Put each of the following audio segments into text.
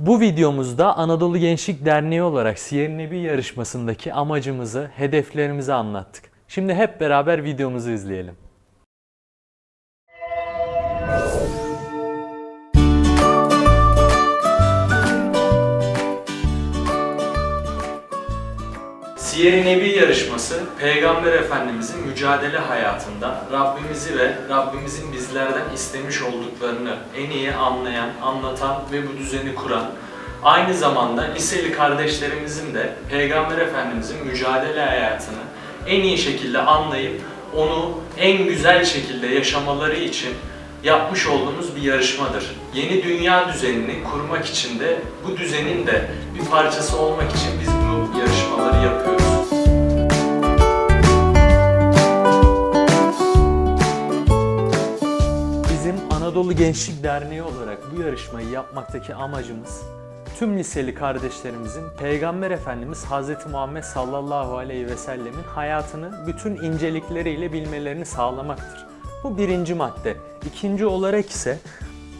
Bu videomuzda Anadolu Gençlik Derneği olarak Siyer yarışmasındaki amacımızı, hedeflerimizi anlattık. Şimdi hep beraber videomuzu izleyelim. Siyer-i Nebi yarışması Peygamber Efendimizin mücadele hayatında Rabbimizi ve Rabbimizin bizlerden istemiş olduklarını en iyi anlayan, anlatan ve bu düzeni kuran aynı zamanda liseli kardeşlerimizin de Peygamber Efendimizin mücadele hayatını en iyi şekilde anlayıp onu en güzel şekilde yaşamaları için yapmış olduğumuz bir yarışmadır. Yeni dünya düzenini kurmak için de bu düzenin de bir parçası olmak için biz bu yarışmaları yapıyoruz. Bizim Anadolu Gençlik Derneği olarak bu yarışmayı yapmaktaki amacımız tüm liseli kardeşlerimizin Peygamber Efendimiz Hz. Muhammed sallallahu aleyhi ve sellemin hayatını bütün incelikleriyle bilmelerini sağlamaktır. Bu birinci madde. İkinci olarak ise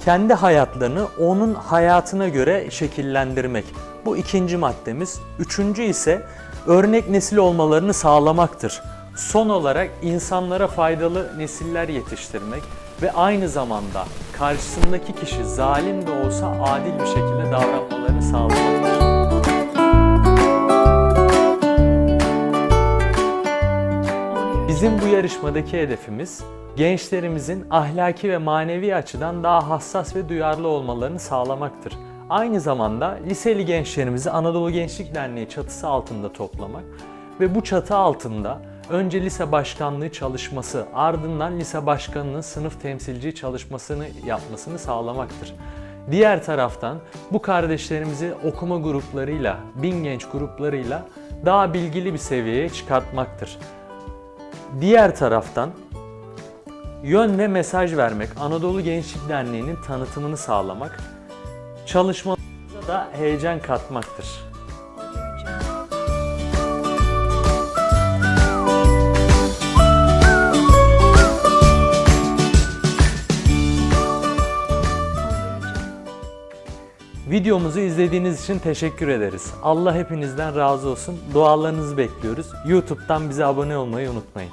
kendi hayatlarını onun hayatına göre şekillendirmek. Bu ikinci maddemiz. Üçüncü ise örnek nesil olmalarını sağlamaktır. Son olarak insanlara faydalı nesiller yetiştirmek ve aynı zamanda karşısındaki kişi zalim de olsa adil bir şekilde davranmalarını sağlamaktır. Bizim bu yarışmadaki hedefimiz gençlerimizin ahlaki ve manevi açıdan daha hassas ve duyarlı olmalarını sağlamaktır. Aynı zamanda liseli gençlerimizi Anadolu Gençlik Derneği çatısı altında toplamak ve bu çatı altında önce lise başkanlığı çalışması, ardından lise başkanının sınıf temsilci çalışmasını yapmasını sağlamaktır. Diğer taraftan bu kardeşlerimizi okuma gruplarıyla, bin genç gruplarıyla daha bilgili bir seviyeye çıkartmaktır. Diğer taraftan yön ve mesaj vermek, Anadolu Gençlik Derneği'nin tanıtımını sağlamak, çalışmalarımıza da heyecan katmaktır. Videomuzu izlediğiniz için teşekkür ederiz. Allah hepinizden razı olsun. Dualarınızı bekliyoruz. YouTube'dan bize abone olmayı unutmayın.